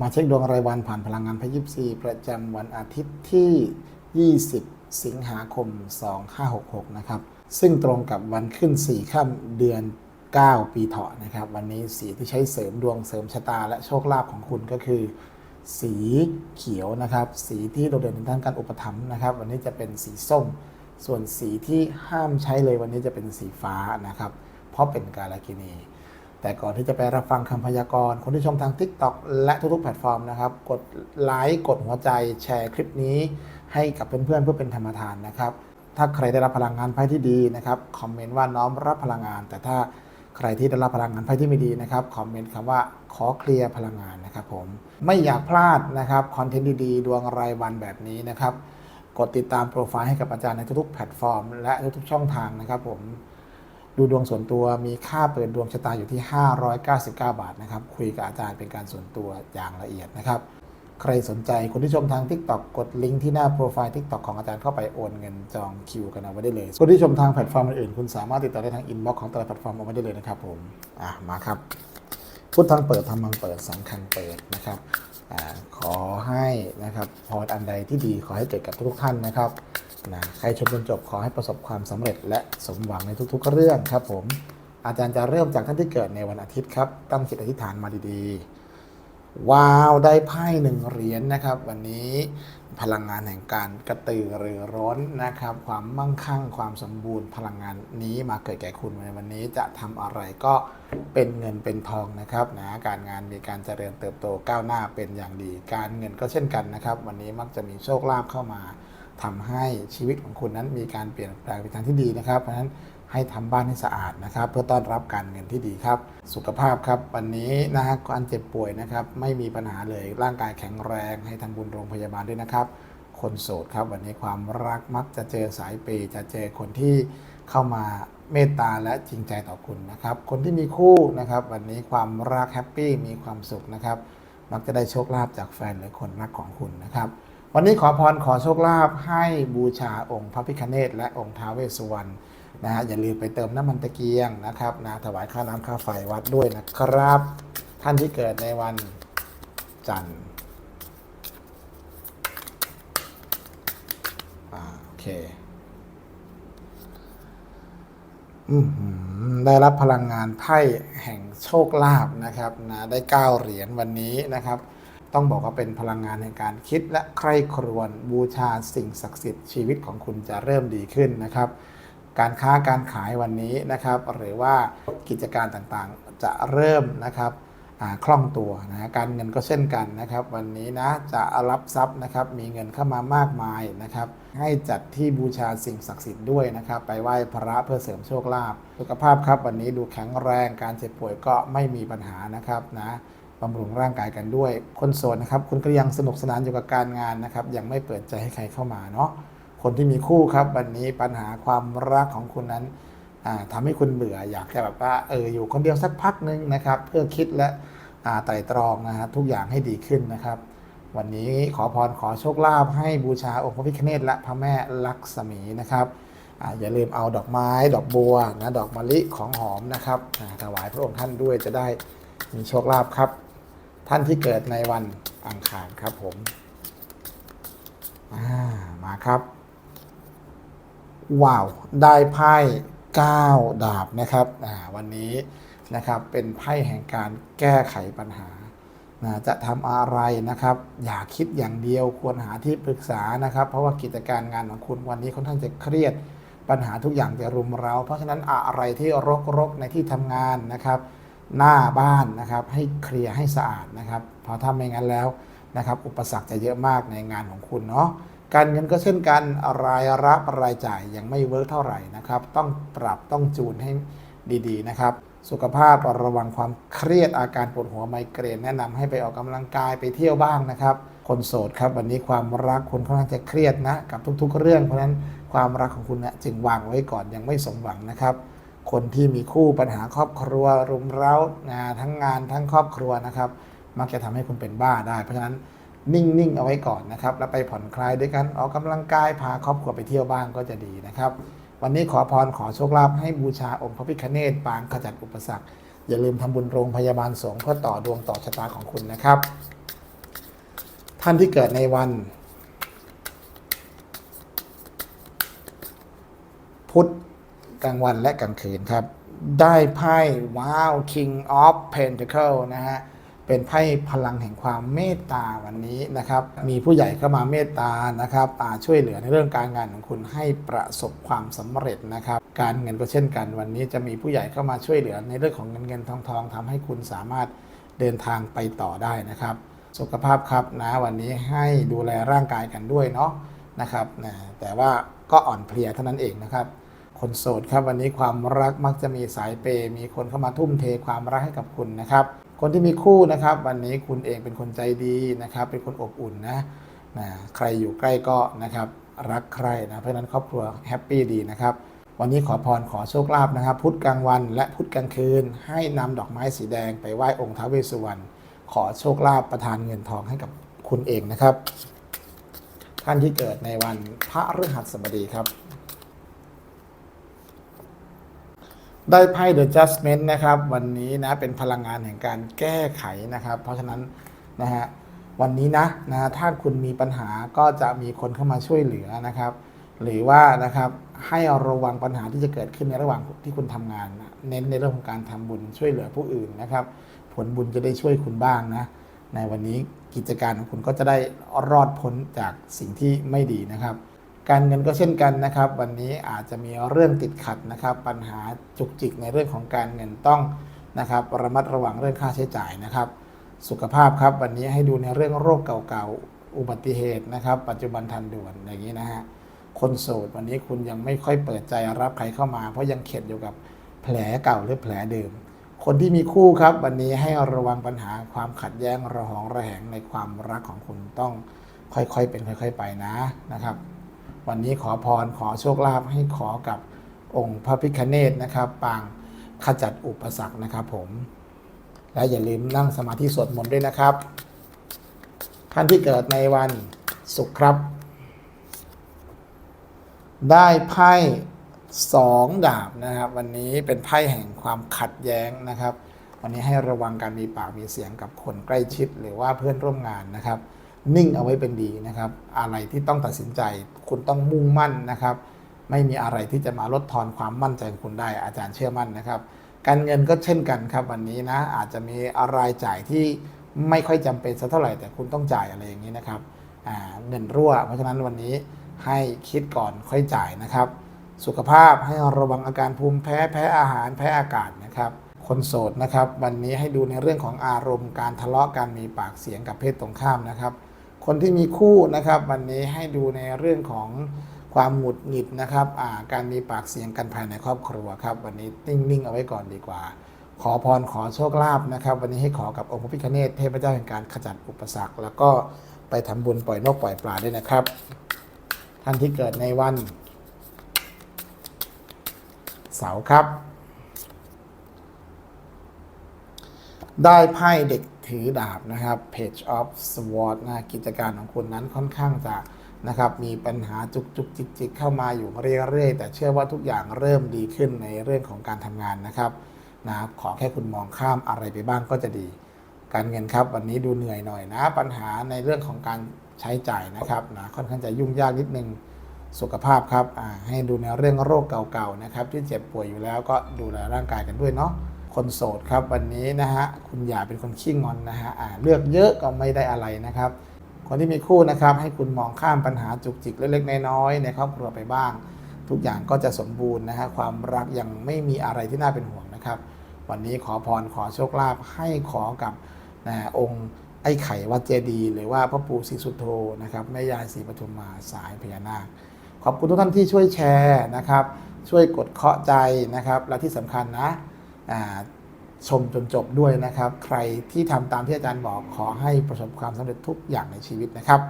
มาเช็คดวงรายวันผ่านพลังงานพยิบซีประจำวันอาทิตย์ที่ 20 สิงหาคม 2566 นะครับ ซึ่งตรงกับวันขึ้น 4 ค่ำเดือน 9 ปีเถาะนะครับ วันนี้สีที่ใช้เสริมดวงเสริมชะตาและโชคลาภของคุณก็คือ สีเขียวนะครับ สีที่โดดเด่นในด้านการอุปถัมภ์นะครับ วันนี้จะเป็นสีส้ม ส่วนสีที่ห้ามใช้เลยวันนี้จะเป็นสีฟ้านะครับ เพราะเป็นกาลกินี แต่ก่อนที่จะไปรับฟังคำพยากรณ์คนที่ชมทาง TikTok และทุกๆแพลตฟอร์มนะครับ กดไลค์กดหัวใจแชร์คลิปนี้ ให้กับเพื่อนๆเพื่อเป็นธรรมทานนะครับ ถ้าใครได้รับพลังงานไพ่ที่ดีนะครับคอมเมนต์ว่าน้อมรับพลังงาน แต่ถ้าใครที่ได้รับพลังงานไพ่ที่ไม่ดีนะครับคอมเมนต์คำว่าขอเคลียร์พลังงานนะครับผมไม่อยากพลาดนะครับคอนเทนต์ดีๆดวงรายวันแบบนี้นะครับกดติดตามโปรไฟล์ให้กับอาจารย์ในทุกๆแพลตฟอร์ม และทุกๆช่องทางนะครับผม ดูดวงส่วนตัวมีค่าเปิดดวงชะตาอยู่ที่ 599 บาทนะครับ คุยกับอาจารย์เป็นการส่วนตัวอย่างละเอียดนะครับ ใครสนใจคนที่ชมทาง TikTok กดลิงก์ที่หน้าโปรไฟล์ TikTok ของอาจารย์เข้าไปโอนเงินจองคิวกันเอาไว้ได้เลย คนที่ชมทางแพลตฟอร์มอื่นๆคุณสามารถติดต่อได้ทางอินบ็อกซ์ของแต่ละแพลตฟอร์มเอาไว้ได้เลยนะครับผมอะมาครับพุทธังเปิดธรรมังเปิดสังฆังเปิดนะครับอาขอให้นะครับพรอันใดที่ดีขอให้เกิดกับทุกท่านนะครับ นะใครชมจนจบขอให้ประสบความสำเร็จและสมหวังในทุกๆเรื่องครับผมอาจารย์จะเริ่มจากท่านที่เกิดในวันอาทิตย์ครับ ตั้งจิตอธิษฐานมาดีๆ ว้าว ได้ไพ่หนึ่งเหรียญนะครับ วันนี้พลังงานแห่งการกระตือรือร้นนะครับ ความมั่งคั่ง ความสมบูรณ์ พลังงานนี้มาเกิดแก่คุณในวันนี้จะทำอะไรก็เป็นเงินเป็นทองนะครับนะการงานมีการเจริญเติบโตก้าวหน้าเป็นอย่างดี การเงินก็เช่นกันนะครับ วันนี้มักจะมีโชคลาภเข้ามา ทำให้ชีวิตของคุณนั้นมีการเปลี่ยนแปลงไปทางที่ดีนะครับ เพราะฉะนั้นให้ทำบ้านให้สะอาดนะครับ เพื่อต้อนรับการเงินที่ดีครับ สุขภาพครับ วันนี้นะฮะการเจ็บป่วยนะครับไม่มีปัญหาเลยร่างกายแข็งแรง ให้ทำบุญโรงพยาบาลด้วยนะครับ คนโสดครับ วันนี้ความรักมักจะเจอสายเปย์จะเจอคนที่เข้ามาเมตตาและจริงใจต่อคุณนะครับ คนที่มีคู่นะครับ วันนี้ความรักแฮปปี้มีความสุขนะครับ มักจะได้โชคลาภจากแฟนหรือคนรักของคุณนะครับ วันนี้ขอพรขอโชคลาภให้บูชาองค์พระพิฆเนศและองค์ท้าวเวสสุวรรณนะฮะอย่าลืมไปเติมน้ำมันตะเกียงนะครับนะถวายค่าน้ำค่าไฟวัดด้วยนะครับ ท่านที่เกิดในวันจันทร์โอเคได้รับพลังงานไพ่แห่งโชคลาภนะครับนะได้9เหรียญวันนี้นะครับ ต้องบอกว่าเป็นพลังงานในการคิดและใคร่ครวญบูชาสิ่งศักดิ์สิทธิ์ชีวิตของคุณจะเริ่มดีขึ้นนะครับ การค้าการขายวันนี้นะครับ หรือว่ากิจการต่างๆจะเริ่มนะครับคล่องตัวนะการเงินก็เช่นกันนะครับ วันนี้นะจะรับทรัพย์นะครับมีเงินเข้ามามากมายนะครับ ให้จัดที่บูชาสิ่งศักดิ์สิทธิ์ด้วยนะครับ ไปไหว้พระเพื่อเสริมโชคลาภสุขภาพครับ วันนี้ดูแข็งแรงการเจ็บป่วยก็ไม่มีปัญหานะครับนะ บำรุงร่างกายกันด้วย คนโสดนะครับคุณก็ยังสนุกสนานอยู่กับการงานนะครับ ยังไม่เปิดใจให้ใครเข้ามาเนาะคนที่มีคู่ครับวันนี้ปัญหาความรักของคุณนั้นอ่าทำให้คุณเบื่ออยากจะแบบว่าเอออยู่คนเดียวสักพักหนึ่งนะครับ เพื่อคิดและไตร่ตรองนะฮะทุกอย่างให้ดีขึ้นนะครับ วันนี้ขอพรขอโชคลาภให้บูชาองค์พระพิฆเนศและพระแม่ลักษมีนะครับออย่าลืมเอาดอกไม้ ดอกบัวนะดอกมะลิของหอมนะครับถวายพระองค์ท่านด้วยจะได้มีโชคลาภครับ ท่านที่เกิดในวันอังคารครับผมามาครับ ว้าว ได้ไพ่9ดาบนะครับอ่าวันนี้นะครับเป็นไพ่แห่งการแก้ไขปัญหานะจะทำอะไรนะครับ อย่าคิดอย่างเดียวควรหาที่ปรึกษานะครับ เพราะว่ากิจการงานของคุณวันนี้ค่อนข้างจะเครียดปัญหาทุกอย่างจะรุมเราเพราะฉะนั้นอะไรที่รกๆในที่ทำงานนะครับ หน้าบ้านนะครับให้เคลียร์ให้สะอาดนะครับเพราะถ้าไม่งั้นแล้วนะครับอุปสรรคจะเยอะมากในงานของคุณเนาะการเงินก็เช่นกันรายรับรายจ่ายยังไม่เวิร์กเท่าไหร่นะครับต้องปรับต้องจูนให้ดีๆนะครับสุขภาพระวังความเครียดอาการปวดหัวไมเกรนแนะนำให้ไปออกกำลังกายไปเที่ยวบ้างนะครับคนโสดครับวันนี้ความรักคุณค่อนข้างจะเครียดนะกับทุกๆ เรื่องเพราะฉะนั้นความรักของคุณเนี่ยจึงวางไว้ก่อนยังไม่สมหวังนะครับ คนที่มีคู่ปัญหาครอบครัวรุมเร้างานทั้งงานทั้งครอบครัวนะครับ มักจะทำให้คุณเป็นบ้าได้ เพราะฉะนั้นนิ่งๆเอาไว้ก่อนนะครับ แล้วไปผ่อนคลายด้วยกันออกกำลังกายพาครอบครัวไปเที่ยวบ้างก็จะดีนะครับ วันนี้ขอพรขอโชคลาภให้บูชาองค์พระพิฆเนศปางขจัดอุปสรรค อย่าลืมทำบุญโรงพยาบาลสงฆ์เพื่อต่อดวงต่อชะตาของคุณนะครับ ท่านที่เกิดในวัน พุธ กลางวันและกลางคืนครับ ได้ไพ่ว้าว King of Pentacle นะฮะ เป็นไพ่พลังแห่งความเมตตาวันนี้นะครับ มีผู้ใหญ่เข้ามาเมตตานะครับช่วยเหลือในเรื่องการงานของคุณให้ประสบความสำเร็จนะครับ การเงินก็เช่นกันวันนี้จะมีผู้ใหญ่เข้ามาช่วยเหลือในเรื่องของเงินเงินทองทองทำให้คุณสามารถเดินทางไปต่อได้นะครับ สุขภาพครับนะวันนี้ให้ดูแลร่างกายกันด้วยเนาะนะครับนะแต่ว่าก็อ่อนเพลียเท่านั้นเองนะครับ คนโสดครับวันนี้ความรักมักจะมีสายเปย์มีคนเข้ามาทุ่มเทความรักให้กับคุณนะครับ คนที่มีคู่นะครับ วันนี้คุณเองเป็นคนใจดีนะครับ เป็นคนอบอุ่นนะนะใครอยู่ใกล้ก็นะครับรักใครนะเพราะนั้นครอบครัวแฮปปี้ดีนะครับวันนี้ขอพรขอโชคลาภนะครับ พุธกลางวันและพุธกลางคืน ให้นำดอกไม้สีแดงไปไหว้องค์ท้าวเวสสุวรรณขอโชคลาภประทานเงินทองให้กับคุณเองนะครับ ท่านที่เกิดในวันพระฤหัสบดีครับ ได้ไพ่ The Judgment นะครับ วันนี้นะเป็นพลังงานแห่งการแก้ไขนะครับ เพราะฉะนั้นนะฮะวันนี้นะนะถ้าคุณมีปัญหาก็จะมีคนเข้ามาช่วยเหลือนะครับ หรือว่านะครับให้ระวังปัญหาที่จะเกิดขึ้นในระหว่างที่คุณทำงานนะเน้นในเรื่องของการทำบุญช่วยเหลือผู้อื่นนะครับ ผลบุญจะได้ช่วยคุณบ้างนะในวันนี้กิจการของคุณก็จะได้รอดพ้นจากสิ่งที่ไม่ดีนะครับ การเงินก็เช่นกันนะครับ วันนี้อาจจะมีเรื่องติดขัดนะครับ ปัญหาจุกจิกในเรื่องของการเงินต้องนะครับระมัดระวังเรื่องค่าใช้จ่ายนะครับ สุขภาพครับวันนี้ให้ดูในเรื่องโรคเก่าๆ อุบัติเหตุนะครับ ปัจจุบันทันด่วนอย่างนี้นะฮะคนโสดวันนี้คุณยังไม่ค่อยเปิดใจรับใครเข้ามา เพราะยังเข็ดอยู่กับแผลเก่าหรือแผลเดิม คนที่มีคู่ครับวันนี้ให้ระวังปัญหาความขัดแย้งระหองระแหงในความรักของคุณต้องค่อยๆเป็นค่อย ๆ ไปนะนะครับ วันนี้ขอพรขอโชคลาภให้ขอกับองค์พระพิคเนตนะครับ ปางขจัดอุปสรรคนะครับผม และอย่าลืมนั่งสมาธิสวดมนต์ด้วยนะครับ ท่านที่เกิดในวันศุกร์ครับ ได้ไพ่สองดาบนะครับ วันนี้เป็นไพ่แห่งความขัดแย้งนะครับ วันนี้ให้ระวังการมีปากมีเสียงกับคนใกล้ชิด หรือว่าเพื่อนร่วมงานนะครับ นิ่งเอาไว้เป็นดีนะครับ อะไรที่ต้องตัดสินใจ คุณต้องมุ่งมั่นนะครับ ไม่มีอะไรที่จะมาลดทอนความมั่นใจของคุณได้อาจารย์เชื่อมั่นนะครับ การเงินก็เช่นกันครับวันนี้นะอาจจะมีรายจ่ายที่ไม่ค่อยจำเป็นสักเท่าไหร่แต่คุณต้องจ่ายอะไรอย่างนี้นะครับเงินรั่ว เพราะฉะนั้นวันนี้ให้คิดก่อนค่อยจ่ายนะครับ สุขภาพให้ระวังอาการภูมิแพ้แพ้อาหารแพ้อากาศนะครับ คนโสดนะครับ วันนี้ให้ดูในเรื่องของอารมณ์การทะเลาะการมีปากเสียงกับเพศตรงข้ามนะครับ คนที่มีคู่นะครับ วันนี้ให้ดูในเรื่องของความหงุดหงิดนะครับาการมีปากเสียงกันภายในครอบครัวครับ วันนี้นิ่งๆเอาไว้ก่อนดีกว่า ขอพรขอโชคลาภนะครับ วันนี้ให้ขอกับองค์พระพิฆเนศเทพเจ้าแห่งการขจัดอุปสรรค แล้วก็ไปทำบุญปล่อยนกปล่อยปลาด้วยนะครับ ท่านที่เกิดในวัน เสาร์ครับ ได้ไพ่เด็ก ถือดาบนะครับ Page of Sword นะกิจการของคุณนั้นค่อนข้างจะนะครับมีปัญหาจุกจุกจิกจิกเข้ามาอยู่เรื่อยๆ แต่เชื่อว่าทุกอย่างเริ่มดีขึ้นในเรื่องของการทำงานนะครับนะครับ ขอแค่คุณมองข้ามอะไรไปบ้างก็จะดี การเงินครับ วันนี้ดูเหนื่อยหน่อยนะ ปัญหาในเรื่องของการใช้จ่ายนะครับนะค่อนข้างจะยุ่งยากนิดนึงสุขภาพครับอ่าให้ดูในเรื่องโรคเก่าๆนะครับที่เจ็บป่วยอยู่แล้วก็ดูแลร่างกายกันด้วยเนาะ คนโสดครับวันนี้นะฮะคุณอย่าเป็นคนขี้งอนนะฮะอ่าเลือกเยอะก็ไม่ได้อะไรนะครับ คนที่มีคู่นะครับให้คุณมองข้ามปัญหาจุกจิกเล็กๆน้อยๆในครอบครัวไปบ้าง ทุกอย่างก็จะสมบูรณ์นะฮะความรักยังไม่มีอะไรที่น่าเป็นห่วงนะครับ วันนี้ขอพรขอโชคลาภให้ขอกับนะองค์ไอ้ไข่วัดเจดีหรือว่าพระปู่ศรีสุโธนะครับแม่ยายศรีปทุมมาสายพญานาคขอบคุณทุกท่านที่ช่วยแชร์นะครับ ช่วยกดเคาะใจนะครับ และที่สำคัญนะ ชมจนจบด้วยนะครับ ใครที่ทำตามที่อาจารย์บอกขอให้ประสบความสำเร็จทุกอย่างในชีวิตนะครับ